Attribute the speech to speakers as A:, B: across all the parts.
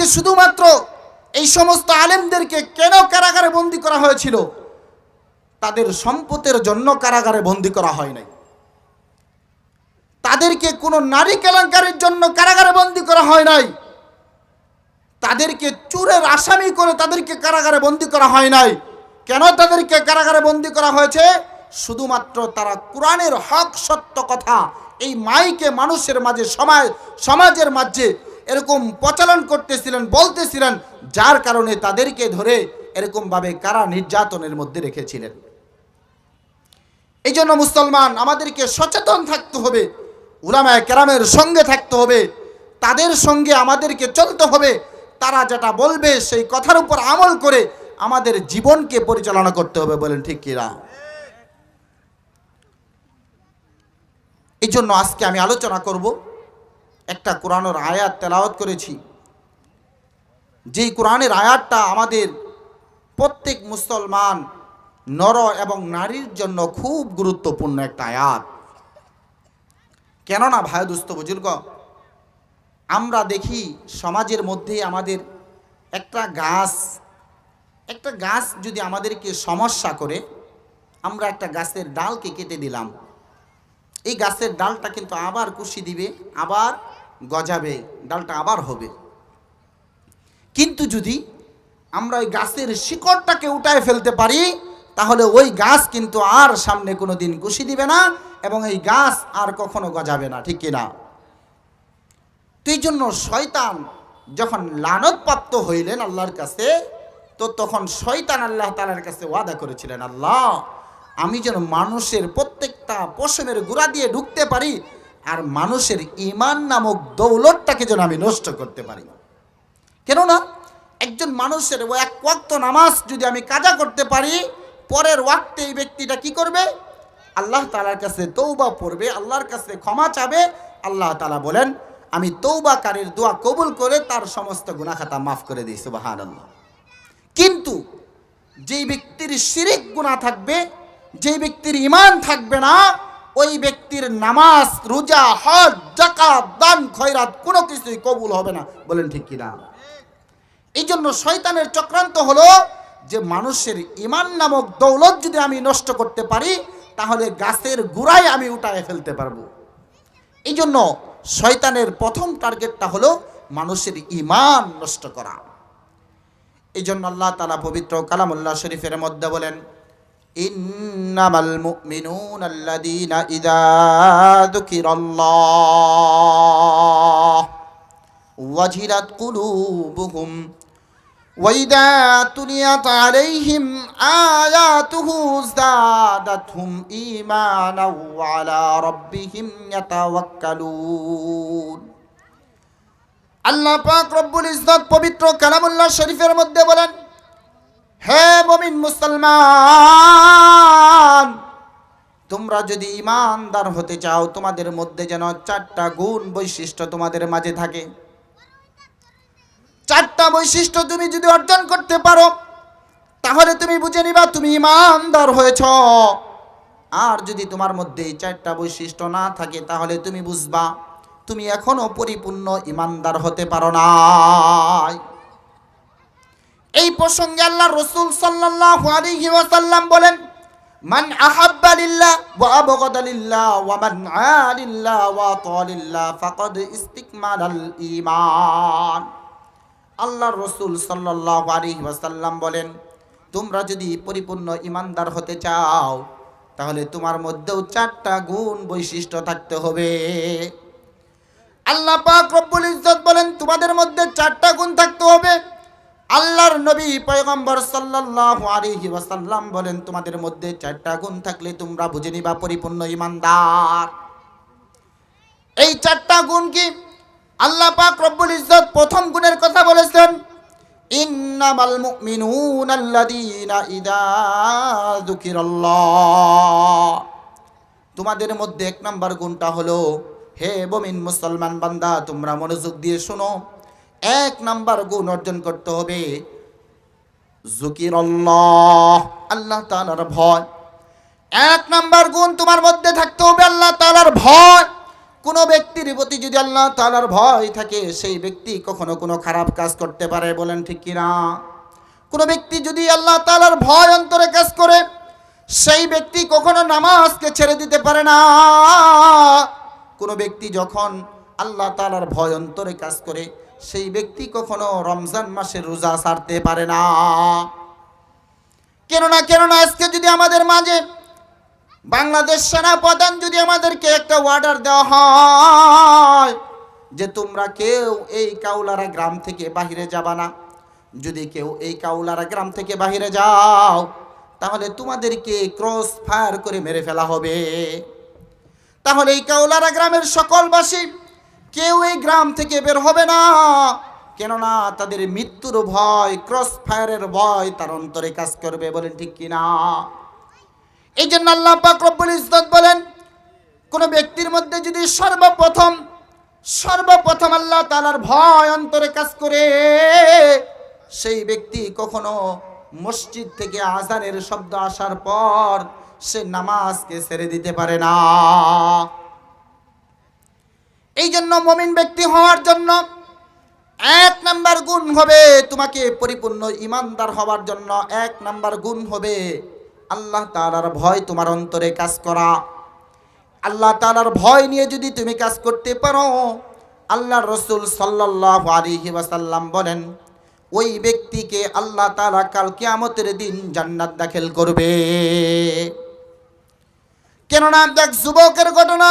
A: আজকে শুধুমাত্র এই সমস্ত আলেমদেরকে কেন কারাগারে বন্দি করা হয়েছিল? তাদের সম্পদের জন্য কারাগারে বন্দি করা হয় নাই। তাদেরকে কোনো নারী কেলেঙ্কারির জন্য কারাগারে বন্দি করা হয় নাই। তাদেরকে চুরের আসামি করে তাদেরকে কারাগারে বন্দি করা হয় নাই। কেন তাদেরকে কারাগারে বন্দি করা হয়েছে? শুধুমাত্র তারা কোরআনের হক সত্য কথা, এই মাইকে মানুষের মাঝে, সমাজ সমাজের মাঝে এরকম প্রচলন করতেছিলেন, বলতেছিলেন, যার কারণে তাদেরকে ধরে এরকমভাবে কারা নির্যাতনের মধ্যে রেখেছিলেন। এই জন্য মুসলমান, আমাদেরকে সচেতন থাকতে হবে, উলামায় কেরামের সঙ্গে থাকতে হবে, তাদের সঙ্গে আমাদেরকে চলতে হবে, তারা যেটা বলবে সেই কথার উপর আমল করে আমাদের জীবনকে পরিচালনা করতে হবে বলেন ঠিক কিনা? এই জন্য আজকে আমি আলোচনা করব একটা কোরআনের আয়াত তেলাওয়াত করেছি। যেই কোরআনের আয়াতটা আমাদের প্রত্যেক মুসলমান নর এবং নারীর জন্য খুব গুরুত্বপূর্ণ একটা আয়াত। কেননা ভাই দুস্থ বুজুর্গ, আমরা দেখি সমাজের মধ্যে আমাদের একটা গাছ একটা গাছ যদি আমাদেরকে সমস্যা করে, আমরা একটা গাছের ডালকে কেটে দিলাম। এই গাছের ডালটা কিন্তু আবার কুশি দিবে, আবার গজাবে, ডালটা আবার হবে। কিন্তু যদি আমরা ওই গাছের শিকড়টাকে উঠায় ফেলতে পারি, তাহলে ওই গাছ কিন্তু আর সামনে কোনো দিন কুশি দিবে না এবং এই গাছ আর কখনো গজাবে না, ঠিক কিনা? তো এই জন্য শয়তান যখন লানতপ্রাপ্ত হইলেন আল্লাহর কাছে, তো তখন শয়তান আল্লাহ তালার কাছে ওয়াদা করেছিলেন, আল্লাহ, আমি যেন মানুষের প্রত্যেকটা পশমের গুড়া দিয়ে ঢুকতে পারি আর মানুষের ইমান নামক দৌলতটাকে যেন আমি নষ্ট করতে পারি। কেননা, একজন মানুষের ও এক ওয়াক্ত নামাজ যদি আমি কাজা করতে পারি, পরের ওয়াক্তে এই ব্যক্তিটা কি করবে? আল্লাহ তালার কাছে তৌবা পড়বে, আল্লাহর কাছে ক্ষমা চাবে। আল্লাহ তালা বলেন, আমি তৌবাকারীর দোয়া কবুল করে তার সমস্ত গুনাখাতা মাফ করে দিই সুবাহান কিন্তু যেই ব্যক্তির শিরিক গুণা থাকবে, যেই ব্যক্তির ইমান থাকবে না ওই ব্যক্তির নামাজ, রোজা, হজ জাকাত দান, খয়রাত কোনো কিছুই কবুল হবে না। বলেন ঠিক কিনা? এই জন্য শয়তানের চক্রান্ত হলো যে মানুষের ইমান নামক দৌলত যদি আমি নষ্ট করতে পারি, তাহলে গাছের গুড়ায় আমি উঠায় ফেলতে পারব। এই জন্য শয়তানের প্রথম টার্গেটটা হলো মানুষের ইমান নষ্ট করা। এই জন্য আল্লাহ তালা পবিত্র কালামুল্লাহ শরীফের মধ্যে বলেন ইন্নামাল মুমিনুন আল্লাযীনা ইযা যুকিরাল্লাহ ওয়াজিলাত কুলুবুহুম وإذا تليت عليهم آياته زادتهم إيمانا وعلى ربهم يتوكلون আল্লাহ পাক রব্বুল ইজ্জত পবিত্র কালামুল্লাহ শরীফের মধ্যে বলেন হে মমিন মুসলমান, তোমরা যদি ইমানদার হতে চাও, তোমাদের মধ্যে যেন চারটা গুণ বৈশিষ্ট্য তোমাদের মাঝে থাকে। চারটা বৈশিষ্ট্য তুমি যদি অর্জন করতে পারো, তাহলে তুমি বুঝে নিবা তুমি ইমানদার হয়েছ। আর যদি তোমার মধ্যে এই চারটা বৈশিষ্ট্য না থাকে, তাহলে তুমি বুঝবা, তুমি এখনও পরিপূর্ণ ইমানদার হতে পারো না। প্রসঙ্গে আল্লাহ রসুল সাল্লাল্লাহু আলাইহি ওয়াসাল্লাম বলেন, মান আহাব্বা লিল্লাহ ওয়া আবগাদা লিল্লাহ ওয়া মান ওয়া তালিল্লাহ ফাকাদ ইস্তিকমালাল ঈমান। আল্লাহ রসুল সাল্লাহ আলী ওয়াসাল্লাম বলেন, তোমরা যদি পরিপূর্ণ ইমানদার হতে চাও, তাহলে তোমার মধ্যেও চারটা গুণ বৈশিষ্ট্য থাকতে হবে। আল্লাহ পাক রব্বুল ইজ্জত বলেন, তোমাদের মধ্যে চারটা গুণ থাকতে হবে। আল্লাহর নবী পয়গম্বর সাল্লাল্লাহু আলাইহি ওয়াসাল্লাম বলেন, তোমাদের মধ্যে চারটা গুণ থাকলে তোমরা বুঝে নিবা পরিপূর্ণ ইমানদার এই চারটা গুণ কি? আল্লাহ পাক রব্বুল ইজ্জত প্রথম গুণের কথা বলেছেন, ইন্নামাল মুমিনুন আল্লাযীনা ইযা যুকিরাল্লাহ। তোমাদের মধ্যে এক নাম্বার গুণটা হলো, হে বমিন মুসলমান বান্দা, তোমরা মনোযোগ দিয়ে শোনো। এক নাম্বার গুণ অর্জন করতে হবে। জুকিরাল্লাহ আল্লাহ তালার ভয়। এক নাম্বার গুণ তোমার মধ্যে থাকতে হবে আল্লাহ তালার ভয়। কোনো ব্যক্তির প্রতি যদি আল্লাহ তালার ভয় থাকে, সেই ব্যক্তি কখনো কোনো খারাপ কাজ করতে পারে, বলেন ঠিক কিনা? কোনো ব্যক্তি যদি আল্লাহ তালার ভয় অন্তরে কাজ করে, সেই ব্যক্তি কখনো নামাজকে ছেড়ে দিতে পারে না। কোনো ব্যক্তি যখন আল্লাহ তালার ভয় অন্তরে কাজ করে সেই ব্যক্তি কখনো রমজান মাসের রোজা ছাড়তে পারে না। কেননা কেননা, আজকে যদি আমাদের মাঝে বাংলাদেশ সেনা প্রধান যদি আমাদেরকে একটা অর্ডার দেওয়া হয় যে তোমরা কেউ এই কাউলারা গ্রাম থেকে বাহিরে যাবা না, যদি কেউ এই কাউলারা গ্রাম থেকে বাহিরে যাও, তাহলে তোমাদেরকে ক্রস ফায়ার করে মেরে ফেলা হবে। তাহলে এই কাউলারা গ্রামের সকল সকলবাসী কেউ এই গ্রাম থেকে বের হবে না। কেননা তাদের মৃত্যুর ভয় ক্রস ফায়ারের ভয় তার অন্তরে কাজ করবে বলেন ঠিক কিনা? এই জন্য আল্লাহ পাক রব্বুল ইজ্জত বলেন, কোন ব্যক্তির মধ্যে যদি সর্বপ্রথম সর্বপ্রথম আল্লাহ তাআলার ভয় অন্তরে কাজ করে, সেই ব্যক্তি কখনো মসজিদ থেকে আজানের শব্দ আসার পর সে নামাজকে ছেড়ে দিতে পারে না। এই জন্য মমিন ব্যক্তি হওয়ার জন্য এক নাম্বার গুণ হবে তোমাকে পরিপূর্ণ ইমানদার হওয়ার জন্য। এক নাম্বার গুণ হবে আল্লাহ তাআলার ভয় তোমার অন্তরে কাজ করা। আল্লাহ তাআলার ভয় নিয়ে যদি তুমি কাজ করতে পারো আল্লাহ রসুল সাল্লাল্লাহু আলাইহি ওয়াসাল্লাম বলেন, ওই ব্যক্তিকে আল্লাহ তালা কাল কিয়ামতের দিন জান্নাত দাখিল করবে। কেননা দেখ, যুবকের ঘটনা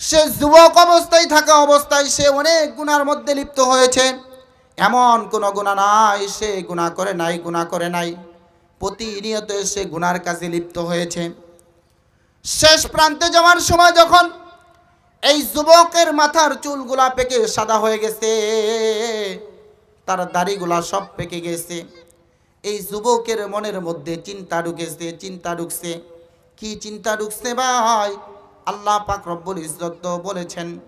A: সে যুবক অবস্থায় থাকা অবস্থায় সে অনেক গুণার মধ্যে লিপ্ত হয়েছে। এমন কোনো গুণা নাই, সে গুণা করে নাই গুণা করে নাই। প্রতিনিয়ত সে গুনার কাজে লিপ্ত হয়েছে। শেষ প্রান্তে যাওয়ার সময় যখন এই যুবকের মাথার চুলগুলা পেকে সাদা হয়ে গেছে, তার দাড়িগুলা সব পেকে গেছে। এই যুবকের মনের মধ্যে চিন্তা ঢুকেছে, চিন্তা ঢুকছে। কি চিন্তা ঢুকছে ভাই? আল্লাহ পাক রব্বুল ইজ্জত তো বলেছেন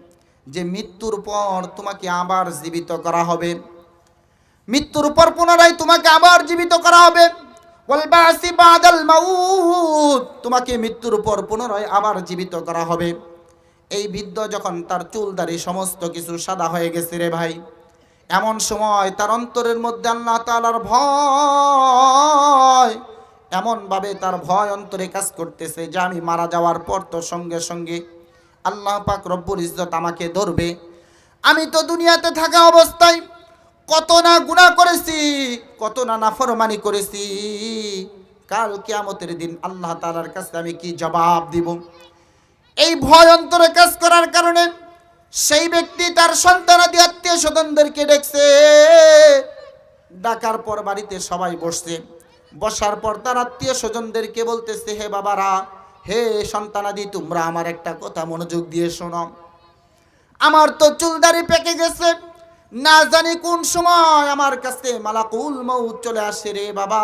A: যে মৃত্যুর পর তোমাকে আবার জীবিত করা হবে। মৃত্যুর পর পুনরায় তোমাকে আবার জীবিত করা হবে। তোমাকে মৃত্যুর পর পুনরায় আবার জীবিত করা হবে। এই বৃদ্ধ যখন তার চুল দাড়ি সমস্ত কিছু সাদা হয়ে গেছে রে ভাই। এমন সময় তার অন্তরের মধ্যে আল্লাহ তাআলার ভয় এমনভাবে তার ভয় অন্তরে কাজ করতেছে যে আমি মারা যাওয়ার পর তো সঙ্গে সঙ্গে আল্লাহ পাক রব্বুল ইজ্জত আমাকে ধরবে। আমি তো দুনিয়াতে থাকা অবস্থায় কত না গুণা করেছি, কত না নাফরমানি করেছি। কাল কিয়ামতের দিন আল্লাহ তাআলার কাছে আমি কি জবাব দিব? এই ভয় অন্তরে কাজ করার কারণে সেই ব্যক্তি তার সন্তানাদি আত্মীয় স্বজনদেরকে ডেকছে ডাকার পর বাড়িতে সবাই বসছে। বসার পর তার আত্মীয় স্বজনদেরকে বলতেছে, হে বাবারা, হে সন্তানাদি, তোমরা আমার একটা কথা মনোযোগ দিয়ে শোনো। আমার তো চুলদারি পেকে গেছে। না জানি কোন সময় আমার কাছে মালাকুল মৌত চলে আসে রে বাবা।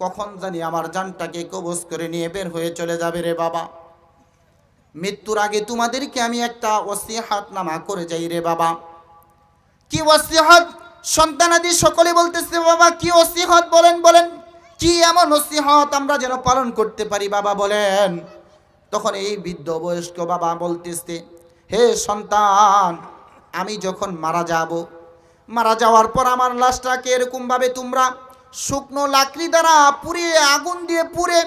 A: কখন জানি আমার জানটাকে কবজ করে নিয়ে বের হয়ে চলে যাবে রে বাবা। মৃত্যুর আগে তোমাদেরকে আমি একটা ওসিহাত নামা করে যাই রে বাবা। কি ওসিহাত? সন্তানাদি সকলে বলতেছে, বাবা, কি ওসিহত বলেন বলেন, কি এমন ওসিহত আমরা যেন পালন করতে পারি? বাবা বলেন, তখন এই বৃদ্ধ বয়স্ক বাবা বলতেছে, হে সন্তান, আমি যখন মারা যাব, মারা যাওয়ার পর আমার লাশটাকে এরকমভাবে তোমরা শুকনো লাকড়ি দ্বারা পুড়িয়ে, আগুন দিয়ে পুড়ে,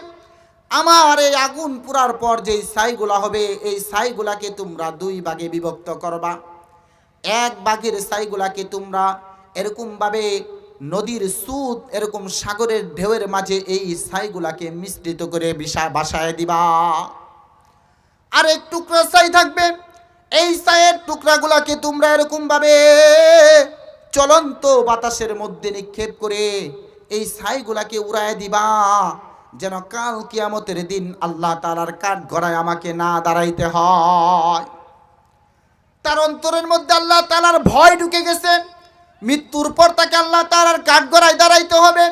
A: আমার এই আগুন পুরার পর যেই ছাইগুলা হবে, এই ছাইগুলাকে তোমরা দুই ভাগে বিভক্ত করবা। এক বাঘের ছাইগুলাকে তোমরা এরকমভাবে নদীর সুদ, এরকম সাগরের ঢেউয়ের মাঝে এই ছাইগুলাকে মিশ্রিত করে বিশা, বাসায় দিবা। আর এক টুকরা ছাই থাকবে, এই ছাইয়ের টুকরাগুলাকে তোমরা এরকমভাবে চলন্ত বাতাসের মধ্যে নিক্ষেপ করে এই ছাইগুলাকে উড়ায় দিবা, যেন কাল কিয়ামতের দিন আল্লাহ তালার কাঠ গড়ায় আমাকে না দাঁড়াইতে হয়। তার অন্তরের মধ্যে আল্লাহ তালার ভয় ঢুকে গেছে। মৃত্যুর পর তাকে আল্লাহ তালার কাঠ গড়ায় দাঁড়াইতে হবে।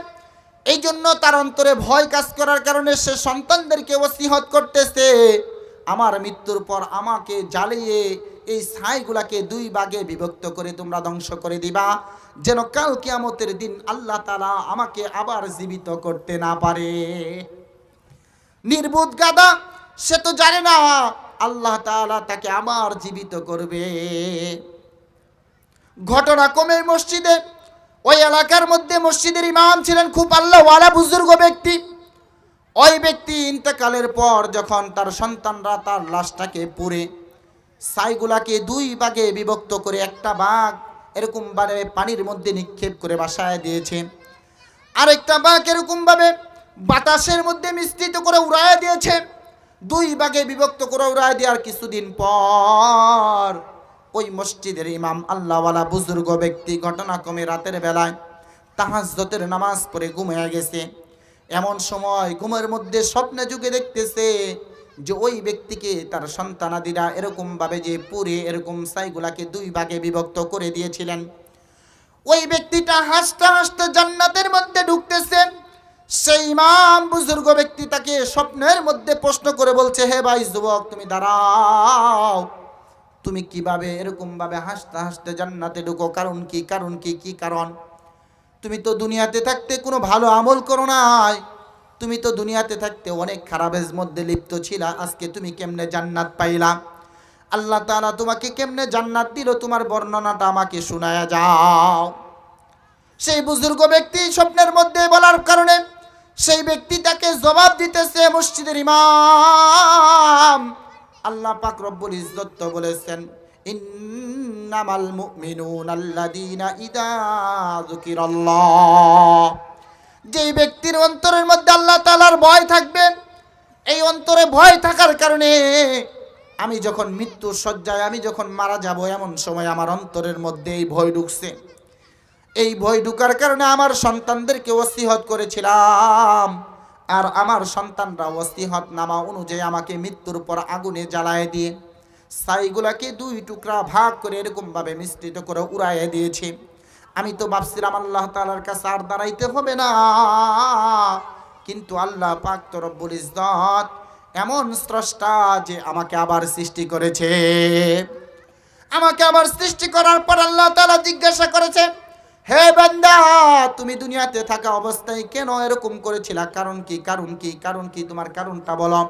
A: এই জন্য তার অন্তরে ভয় কাজ করার কারণে সে সন্তানদেরকে ওসিহত করতেছে। আমার মৃত্যুর পর আমাকে জ্বালিয়ে এই ছাইগুলাকে দুই ভাগে বিভক্ত করে তোমরা ধ্বংস করে দিবা। যেন কাল কিয়ামতের দিন আল্লাহ তালা আমাকে আবার জীবিত করতে না পারে। নির্বুধ গাদা সে তো জানে না, আল্লাহ তাআলা তাকে আবার জীবিত করবে। ঘটনা কমে মসজিদে। ওই এলাকার মধ্যে মসজিদের ইমাম ছিলেন খুব আল্লাহওয়ালা বুজুর্গ ব্যক্তি। ওই ব্যক্তি ইন্তেকালের পর যখন তার সন্তানরা তার লাশটাকে পুড়ে সাইগুলাকে দুই ভাগে বিভক্ত করে একটা বাঘ এরকম ভাবে পানির মধ্যে নিক্ষেপ করে বাসায় দিয়েছে, আরেকটা বাঘ এরকম ভাবে বাতাসের মধ্যে মিশ্রিত করে উড়ায় দিয়েছে, দুই ভাগে বিভক্ত করে উড়ায় দেওয়ার কিছুদিন পর ওই মসজিদের ইমাম আল্লাহওয়ালা বুজুর্গ ব্যক্তি ঘটনাক্রমে রাতের বেলায় তাহাজ্জতের নামাজ পড়ে ঘুমিয়ে গেছে। এমন সময় ঘুমের মধ্যে স্বপ্নে যুগে দেখতেছে যে ওই ব্যক্তিকে তার সন্তানাদিরা এরকম ভাবে যে পুরে এরকম সাইগুলাকে দুই ভাগে বিভক্ত করে দিয়েছিলেন। ওই ব্যক্তিটা হাসতে হাসতে জান্নাতের মধ্যে ঢুকতেছে। সেই ইমাম বুজুর্গ ব্যক্তি তাকে স্বপ্নের মধ্যে প্রশ্ন করে বলছে, হে ভাই যুবক, তুমি দাঁড়াও। তুমি কীভাবে এরকম ভাবে হাসতে হাসতে জান্নাতে ঢুকো? কারণ কি? কারণ কি? কি কারণ? তুমি তো দুনিয়াতে থাকতে কোনো ভালো আমল করো নাই। তুমি তো দুনিয়াতে থাকতে অনেক খারাপের মধ্যে লিপ্ত ছিলা। আজকে তুমি কেমনে জান্নাত পাইলা? আল্লাহ তাআলা তোমাকে কেমনে জান্নাত দিল? তোমার বর্ণনাটা আমাকে শোনায়া যাও। সেই বুজুর্গ ব্যক্তি স্বপ্নের মধ্যে বলার কারণে সেই ব্যক্তি তাকে জবাব দিতেছে মসজিদের ইমাম। আল্লাহ পাক রব্বুল ইজ্জত তো বলেছেন, ইন্নামাল মুমিনুন আল্লাযীনা ইযা যুকিরাল্লাহ। যেই ব্যক্তির অন্তরের মধ্যে আল্লাহ তাআলার ভয় থাকবে, এই অন্তরে ভয় থাকার কারণে আমি যখন মৃত্যুর শয্যায়, আমি যখন মারা যাব, এমন সময় আমার অন্তরের মধ্যে এই ভয় ঢুকছে। এই ভয় ঢুকার কারণে আমার সন্তানদেরকে ওসিহত করেছিলাম। আর আমার সন্তানরা ওসিহত নামা অনুযায়ী আমাকে মৃত্যুর পর আগুনে জ্বালায় দিয়ে সাইগুলাকে দুই টুকরা ভাগ করে এরকমভাবে মিশ্রিত করে উড়াইয়ে দিয়েছে। আমি তো ভাবছিলাম আল্লাহ তালার কাছে আর দাঁড়াইতে হবে না। কিন্তু আল্লাহ পাক তো রব্বুল ইজ্জত এমন স্রষ্টা যে আমাকে আবার সৃষ্টি করেছে। আমাকে আবার সৃষ্টি করার পর আল্লাহ তালা জিজ্ঞাসা করেছে হে বান্দা, তুমি দুনিয়াতে থাকা অবস্থায় কেন এরকম করেছিলা? কারণ কি কারণ কি কারণ কি, তোমার কারণটা বলো।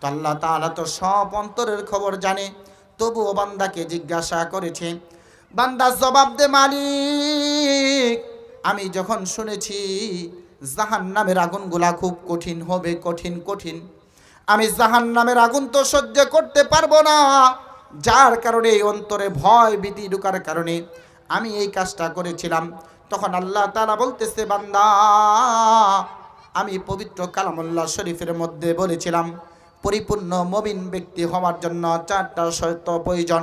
A: তো আল্লাহ তাআলা তো সব অন্তরের খবর জানে, তবুও বান্দাকে জিজ্ঞাসা করেছে। বান্দা জবাব দে, মালিক, আমি যখন শুনেছি জাহান নামের আগুনগুলা খুব কঠিন হবে, কঠিন কঠিন, আমি জাহান নামের আগুন তো সহ্য করতে পারব না, যার কারণে এই অন্তরে ভয় ভীতি ঢুকার কারণে আমি এই কাজটা করেছিলাম। তখন আল্লাহ তাআলা বলতেছে, বান্দা, আমি পবিত্র কালামুল্লাহ শরীফের মধ্যে বলেছিলাম, পরিপূর্ণ মবিন ব্যক্তি হওয়ার জন্য চারটা শর্ত প্রয়োজন।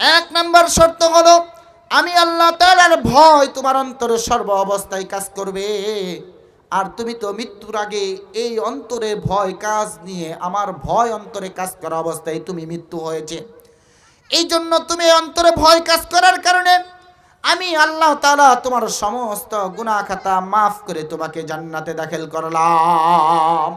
A: এক নম্বর শর্ত হলো, আমি আল্লাহ তাআলার ভয় তোমার অন্তরে সর্ব অবস্থায় কাজ করবে। আর তুমি তো মৃত্যুর আগে এই অন্তরে ভয় কাজ নিয়ে আমার ভয় অন্তরে কাজ করা অবস্থায় তুমি মৃত্যু হয়েছে। এই জন্য তুমি অন্তরে ভয় কাজ করার কারণে আমি আল্লাহ তালা তোমার সমস্ত গুনাহ খাতা মাফ করে তোমাকে জান্নাতে দাখিল করলাম।